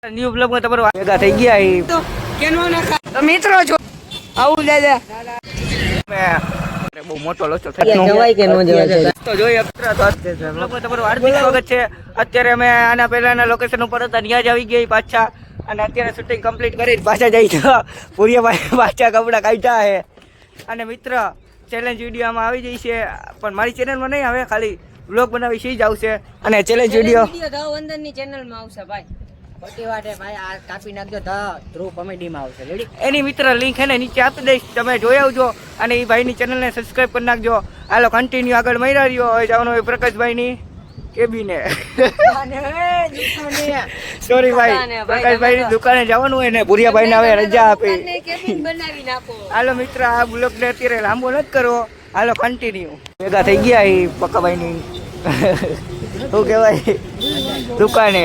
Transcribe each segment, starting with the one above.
New બ્લોગમાં તમારું ભેગા થઈ ગયા તો કેનો ના તો મિત્રો છો આવું દાદા મેં બહુ મોટો લોચો જવાય કે ન જવાય? તો જોઈ મિત્રો તો બ્લોગમાં તમારું હાર્દિક સ્વાગત છે. અત્યારે અમે આના પહેલાના લોકેશન ઉપર હતા ત્યાં જ આવી ગઈ પાછા. અને અત્યારે શૂટિંગ કમ્પ્લીટ કરી પાછા જઈ તો પૂરિયાભાઈ પાછા કપડા કાઢ્યા છે. અને મિત્ર ચેલેન્જ વિડીયોમાં આવી જઈ છે. પણ મારી ચેનલમાં નહીં આવે ખાલી બ્લોગ બનાવી સી જ આવશે. અને ચેલેન્જ વીડિયો માં ભાઈ. ખોટી વાત ભાઈ આ કાપી નાખજો ધ ધ્રુવ કોમેડી આવશે. રેડી એની મિત્ર લિંક એને નીચે આપી દઈશ. તમે જોઈ આવજો. અને એ ભાઈની ચેનલને સબસ્ક્રાઈબ કરી નાખજો. હાલો કન્ટિન્યુ આગળ મર્યા રહ્યો. હોય જવાનું હોય પ્રકાશભાઈની કેબીને સોરી ભાઈ પ્રકાશભાઈ ની પ્રકાશભાઈની દુકાને જવાનું હોય ને ભુરિયાભાઈને હવે રજા આપી. હાલો મિત્ર આ બ્લોગને અત્યારે લાંબો નથી કરવો હાલો કન્ટિન્યુ ભેગા થઈ ગયા એ પક્કાભાઈની શું કહેવાય? દુકાને.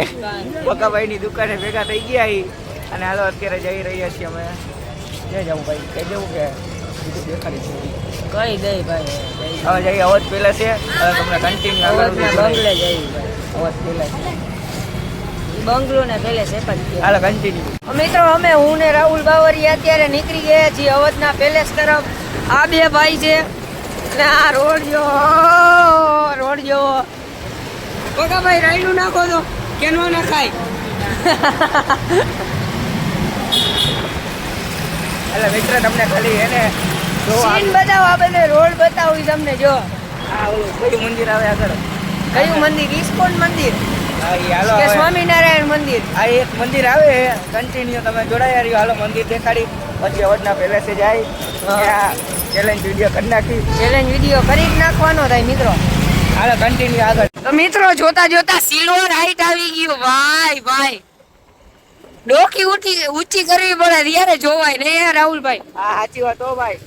પક્કાભાઈની દુકાને ભેગા થઈ ગયા અને હાલો અત્યારે જઈ રહ્યા છીએ અમે. જઈ જવું ભાઈ? કહી દેવું કે? કઈ દઈ ભાઈ હવે પેલા છે. હવે તમને કન્ટિન્યુ આગળ બંગલે જઈ ભાઈ. પેલા બંગલો ને પેલે છે હાલો કન્ટિન્યુ મિત્રો અમે હું ને રાહુલ બાવરિયા અત્યારે નીકળી ગયા છીએ અવધના પેલેસ તરફ. આ બે ભાઈ છે. ને આ રોડ જો રોડ જો ઓકા ભાઈ રાયડું નાખો તો કેનો ના એટલે મિત્ર તમને ખાલી એને સીન બતાવો આ બધે રોડ બતાવું તમને જો. આ કયું મંદિર આવે આગળ? કયું મંદિર? ઇસ્કોન મંદિર. કે સ્વામિનારાયણ મંદિર. આ એક મંદિર આવે કન્ટિન્યુ તમે જોડાયા રહ્યો. હાલો મંદિર દેખાડી. પછી અવડના પેલેસે જાય. ચેલેન્જ વીડિયો કરી નાખી. ચેલેન્જ વીડિયો કરી જ નાખવાનો થાય મિત્રો. હાલો કન્ટિન્યુ આગળ. તો મિત્રો જોતા જોતા સિલ્વર હાઈટ આવી ગયું. ભાઈ ભાઈ. ડોકી ઊંચી ઊંચી કરવી પડે. ત્યારે જોવાય ને યાર રાહુલભાઈ. હા સાચી વાત હો ભાઈ.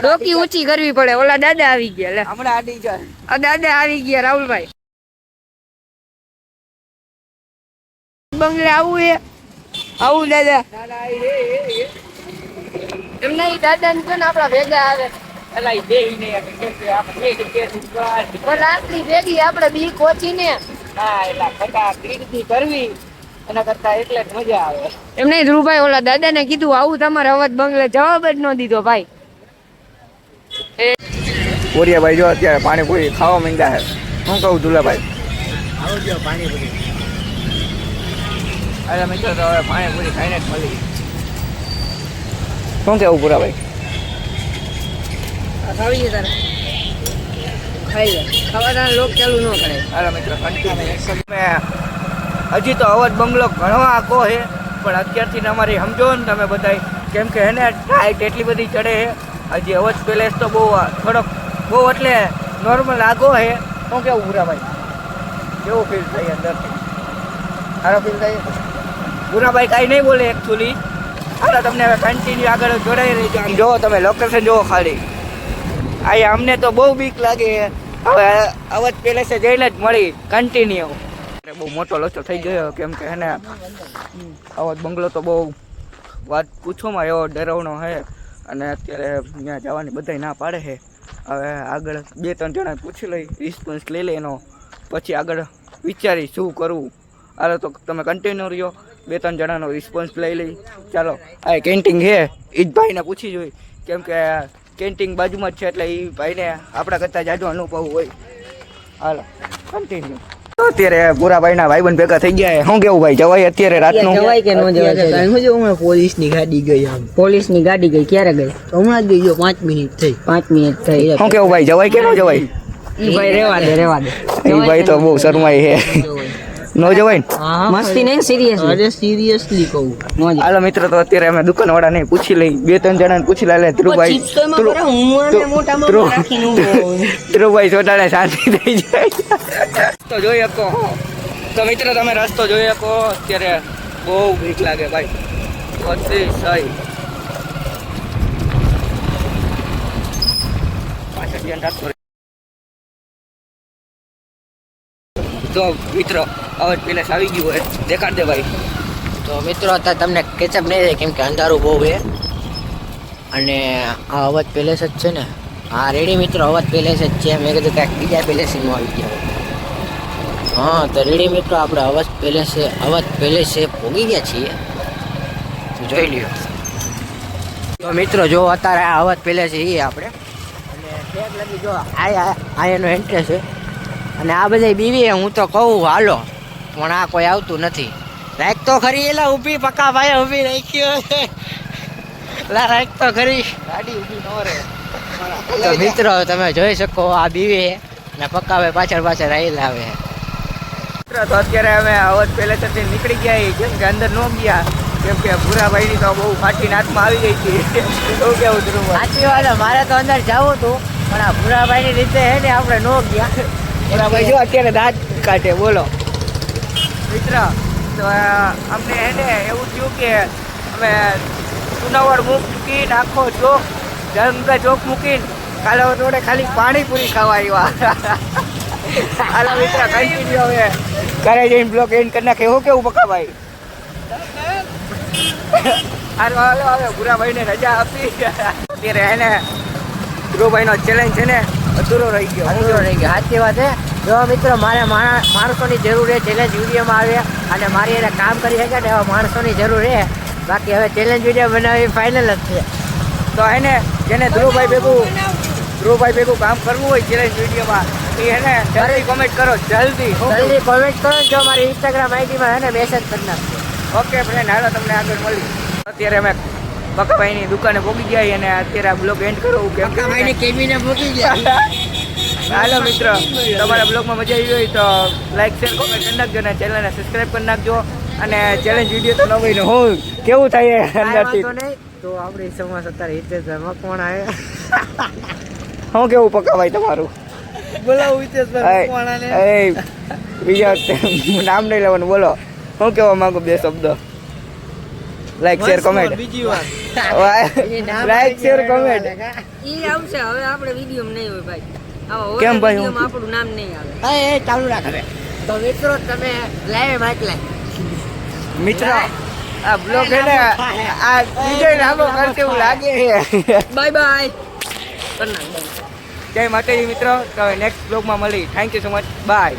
ડોકી ઊંચી કરવી પડે. ઓલા દાદા આવી ગયા લે. હમણાં આડી જાય. દાદા આવી ગયા રાહુલભાઈ. બંગલે આવું એ આવું દાદા. એમ નહીં દાદા ને છે ને આપડા ભેગા આવે. કે આપણે બે આટલી ભેગી કોચી ને હા એલા ખટા કરવી એના કરતા એટલે જ મજા આવે. એમ નહીં ધ્રુવભાઈ ઓલા દાદા ને કીધું આવું તમારે અવાજ બંગલે જવાબ જ ન દીધો ભાઈ. બોરિયાભાઈ જો અત્યારે પાણીપુરી ખાવા માંગ્યા છે. શું કહું દુલાભાઈ? આવજો પાણીપુરી. અરે મિત્રો તો હવે પાણીપુરી ખાઈને જ મળી શું કેવું પુરાભાઈ? ખાવી છે તારે. ખાઈ લે ખાવાના લોક ચાલુ ન કરે હાલો મિત્રો હજી તો અવધ બંગલો ઘણો આખો છે, પણ અત્યારથી અમારી સમજો ને તમે બધાય. કેમ કે એને ટાઈટ એટલી બધી ચડે છે. હજી અવધ પેલેસ તો બહુ થોડોક બહુ એટલે નોર્મલ આગો છે. શું કેવું ભૂરાભાઈ કેવું ફીલ થાય અંદરથી? સારો ફીલ થાય? ભૂરાભાઈ કાંઈ નહીં બોલે એકચ્યુઅલી હાલો, તમને હવે કન્ટિન્યુ આગળ જોડાઈ રહી આમ જુઓ તમે લોકેશન જુઓ ખાલી. આ અમને તો બહુ બીક લાગે. હવે અવધ પેલેસે જઈને જ મળી કન્ટિન્યુ બહુ મોટો લોચો થઈ ગયો, કેમ કે એને અવાજ બંગલો તો બહુ વાત પૂછોમાં એવો ડરાવણો છે અને અત્યારે ત્યાં જવાની બધાય ના પાડે છે હવે આગળ બે ત્રણ જણા પૂછી લઈ રિસ્પોન્સ લઈ લે એનો. પછી આગળ વિચારી શું કરવું. હાલો તો તમે કન્ટિન્યુ રહ્યો. બે ત્રણ જણાનો રિસ્પોન્સ લઈ લઈ. ચાલો, આ કેન્ટીન છે એ જ ભાઈને પૂછી જોઈ. કેમ કે કેન્ટીન બાજુમાં જ છે એટલે એ ભાઈને આપણા કરતાં જાજો અનુભવ હોય. હાલો કન્ટિન્યુ તો અત્યારે ભાઈ ભાઈબંધ ભેગા થઈ ગયા. શું કેવું ભાઈ જવાય અત્યારે રાતનું? જવાય કે ન જવાય? ટાઈમ જ હમણાં પોલીસની ગાડી ગઈ આમ. પોલીસની ગાડી ગઈ ક્યારે ગઈ? હમણાં જ ગઈ જો પાંચ મિનિટ થઈ. પાંચ મિનિટ થઈ. શું કેવું ભાઈ જવાય કે ન જવાય? ઈ ભાઈ રેવા દે રેવા દે. ભાઈ તો બહુ શરમાય છે. ન જવાય ને? મસ્તી નહીં સિરિયસ અરે સિરિયસલી કહું. હાલો મિત્રો તો અત્યારે અમે દુકાન વાળાને પૂછી લઈ. બે ત્રણ જણાને પૂછી લે ધ્રુવભાઈ. ધ્રુવ- ધ્રુવ- ધ્રુવભાઈ ચોટાડે શાંતિ થઈ જાય. તો જોઈ શકો તો મિત્રો તમે રસ્તો જોઈ શકો અત્યારે બહુ ભીખ લાગે ભાઈ. અતિશય પાછળ ધ્યાન તો મિત્રો, અવાજ પેલા આવી ગયું હોય. દેખાડ દે ભાઈ. તો મિત્રો, અત્યારે તમને કેચઅપ નહીં થાય કેમ કે અંધારું બહુ છે. અને આ અવાજ પેલેસ જ છે ને. હા રેડી મિત્રો, અવાજ પેલેસ જ છે. મેં કીધું કાંઈક બીજા પેલેસમાં આવી ગયા. હા, તો રેડી મિત્રો, આપણે અવાજ પેલેસે અવાજ પેલેસે ભોગી ગયા છીએ. જોઈ લ્યો. તો મિત્રો, જો અત્યારે આ અવાજ પેલેસ એ આપણે. અને ઠેક લગી જો, આ એનો એન્ટ્રેસ છે. અને આ બધા બીવી હું તો કહું હાલો. પણ આ કોઈ આવતું નથી. રાખ તો ખરી એલા ઊભી પક્કા ભાઈ ઊભી રાખ્યો લા રાખ તો ખરી. ગાડી ઊભી ન રહે. તો મિત્રો તમે જોઈ શકો આ બીવી ને પક્કા ભાઈ પાછળ પાછળ આવેલા આવે મિત્રો તો અત્યારે અમે અવધ પહેલેથી નીકળી ગયા કેમ કે અંદર ન ગયા. કેમ કે ભૂરાભાઈની તો બહુ ફાટી નાથમાં આવી ગઈ હતી. એવું કેવું ધ્રુવ સાચી વાત મારે તો અંદર જવું હતું પણ આ ભૂરાભાઈની રીતે હે ને આપણે નો ગયા. ભૂરાભાઈ જો અત્યારે દાંત કાઢે બોલો. મિત્ર તો અમને એને એવું થયું કે અમે સુનાવડ મૂકીને આખો ચોક જંગા ચોક મૂકીને કાલે રોડે ખાલી પાણીપુરી ખાવા આવ્યા. હાલો મિત્ર કન્ટિન્યુ હવે. ઘરે જઈને બ્લોક એન્ડ કરી નાખે. એવું કેવું પકા ભાઈ? હાલો હાલો હવે ભૂરાભાઈને રજા આપી. અત્યારે એને ધ્રુવભાઈનો ચેલેન્જ છે ને અધૂરો રહી ગયો. અધૂરો રહી ગયો. સાચી વાત છે જો મિત્રો મારે માણસોની જરૂર છે ચેલેન્જ વિડીયોમાં આવે અને મારી એને કામ કરી શકે ને એવા માણસોની જરૂર છે. બાકી હવે ચેલેન્જ વીડિયો બનાવવી ફાઇનલ જ છે. તો એને જેને ધ્રુવભાઈ ભેગું ધ્રુવભાઈ ભેગું કામ કરવું હોય ચેલેન્જ વિડીયોમાં એને જલ્દી કોમેન્ટ કરો જલ્દી. જલ્દી કોમેન્ટ કરો જો મારી ઇન્સ્ટાગ્રામ આઈડીમાં હે ને મેસેજ કરી નાખજો. ઓકે ફ્રેન્ડ હાલો તમને આગળ મળી અત્યારે અમે બકભાઈની દુકાને પહોંચી ગયા અને અત્યારે આ બ્લોગ એન્ડ કરવું કેમ કે કેબીને મૂકી ગયા હાલો મિત્ર તમારા બ્લોગમાં મજા આવી હોય તો લાઈક શેર કોમેન્ટ કરી નાખજો અને ચેનલને સબસ્ક્રાઈબ કરી નાખજો. અને ચેલેન્જ વીડિયો તો નવી ને હું કેવું થાય એ અંદરથી? તો આપણી સમાજ અત્યારે હિતેશભાઈ આવે. હું કેવું પકાવાય તમારું? બોલાવું હિતેશભાઈ બીજા નામ નહીં લેવાનું બોલો. હું કહેવા માંગુ બે શબ્દ? લાઈક શેર કોમેન્ટ બીજી વાત લાઈક શેર કોમેન્ટ ઈ આવશે હવે આપણે વીડિયો નહીં હોય ભાઈ. કેમ ભાઈ? હું? આપણું નામ નહીં આવે. હા એ ચાલુ રાખે તો મિત્રો તમે લાઈવ માઇક લાઈવ. મિત્ર આ બ્લોગ છે ને આ વિજય લાંબો કરશે એવું લાગે છે. Bye bye. જય માતાજી મિત્રો તો નેક્સ્ટ બ્લોગમાં મળી thank you so much bye